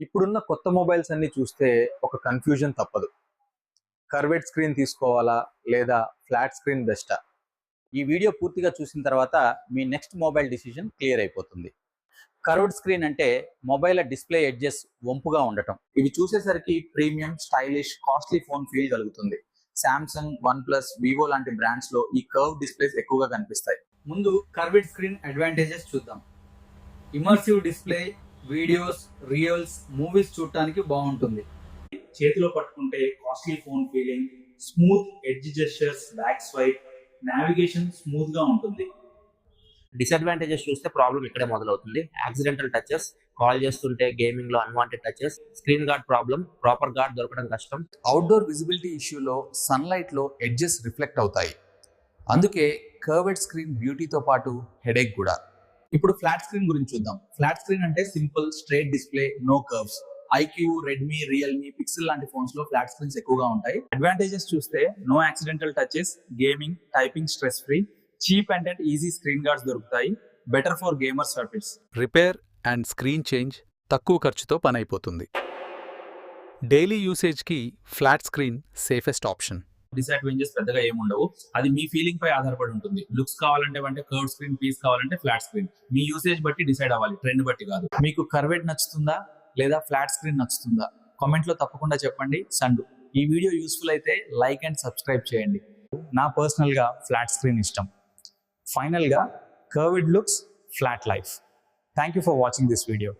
ఇప్పుడున్న కొత్త మొబైల్స్ అన్ని చూస్తే ఒక కన్ఫ్యూజన్ తప్పదు. కర్వెడ్ స్క్రీన్ తీసుకోవాలా లేదా ఫ్లాట్ స్క్రీన్ బెస్టా ఈ వీడియో పూర్తిగా చూసిన తర్వాత మీ నెక్స్ట్ మొబైల్ డిసిజన్ క్లియర్ అయిపోతుంది. కర్వ్డ్ స్క్రీన్ అంటే మొబైల్ డిస్ప్లే ఎడ్జెస్ వంపుగా ఉండటం. ఇవి చూసేసరికి premium stylish costly phone feel కలుగుతుంది. సామ్సంగ్ వన్ ప్లస్ వివో లాంటి బ్రాండ్స్లో ఈ కర్వ్ డిస్ప్లేస్ ఎక్కువగా కనిపిస్తాయి. ముందు కర్వ్డ్ స్క్రీన్ అడ్వాంటేజెస్ చూద్దాం. Immersive display videos reels movies చూడటానికి బాగుంటుంది. చేతిలో పట్టుకుంటే costly phone feeling smooth edge gestures back swipe navigation స్మూత్గా ఉంటుంది. డిసడ్వాంటేజెస్ చూస్తే ప్రాబ్లం ఇక్కడే మొదలవుతుంది. యాక్సిడెంటల్ టచెస్ కాల్ చేస్తుంటే గేమింగ్లో unwanted touches screen guard problem proper guard దొరకడం కష్టం. అవుట్డోర్ విజిబిలిటీ ఇష్యూలో సన్లైట్లో ఎడ్జెస్ రిఫ్లెక్ట్ అవుతాయి. అందుకే కర్వెడ్ స్క్రీన్ బ్యూటీతో పాటు హెడేక్ కూడా. ఇప్పుడు ఫ్లాట్ స్క్రీన్ గురించి చూద్దాం. ఫ్లాట్ స్క్రీన్ అంటే simple straight display no curves iQOO Redmi Realme Pixel లాంటి ఫోన్స్లో ఫ్లాట్ స్క్రీన్స్ ఎక్కువగా ఉంటాయి. అడ్వాంటేజెస్ చూస్తే no accidental touches gaming typing stress free cheap and and easy screen guards దొరుకుతాయి. బెటర్ ఫర్ గేమర్ సర్ఫిట్స్ రిపేర్ అండ్ స్క్రీన్ చేంజ్ తక్కువ ఖర్చుతో పనైపోతుంది. Daily యూసేజ్కి flat screen safest option disadvantages పెద్దగా ఏముండవు అది మీ ఫీలింగ్ పై ఆధారపడి ఉంటుంది. లుక్స్ కావాలంటే అంటే కర్వ్ స్క్రీన్ పీస్ కావాలంటే ఫ్లాట్ స్క్రీన్ మీ యూసేజ్ బట్టి డిసైడ్ అవ్వాలి. ట్రెండ్ బట్టి కాదు. మీకు కర్వేట్ నచ్చుతుందా? లేదా ఫ్లాట్ స్క్రీన్ నచ్చుతుందా? కామెంట్లో తప్పకుండా చెప్పండి. సండు ఈ వీడియో యూస్ఫుల్ అయితే లైక్ అండ్ సబ్స్క్రైబ్ చేయండి. నా పర్సనల్గా ఫ్లాట్ స్క్రీన్ ఇష్టం. ఫైనల్గా curved looks flat life thank you for watching this video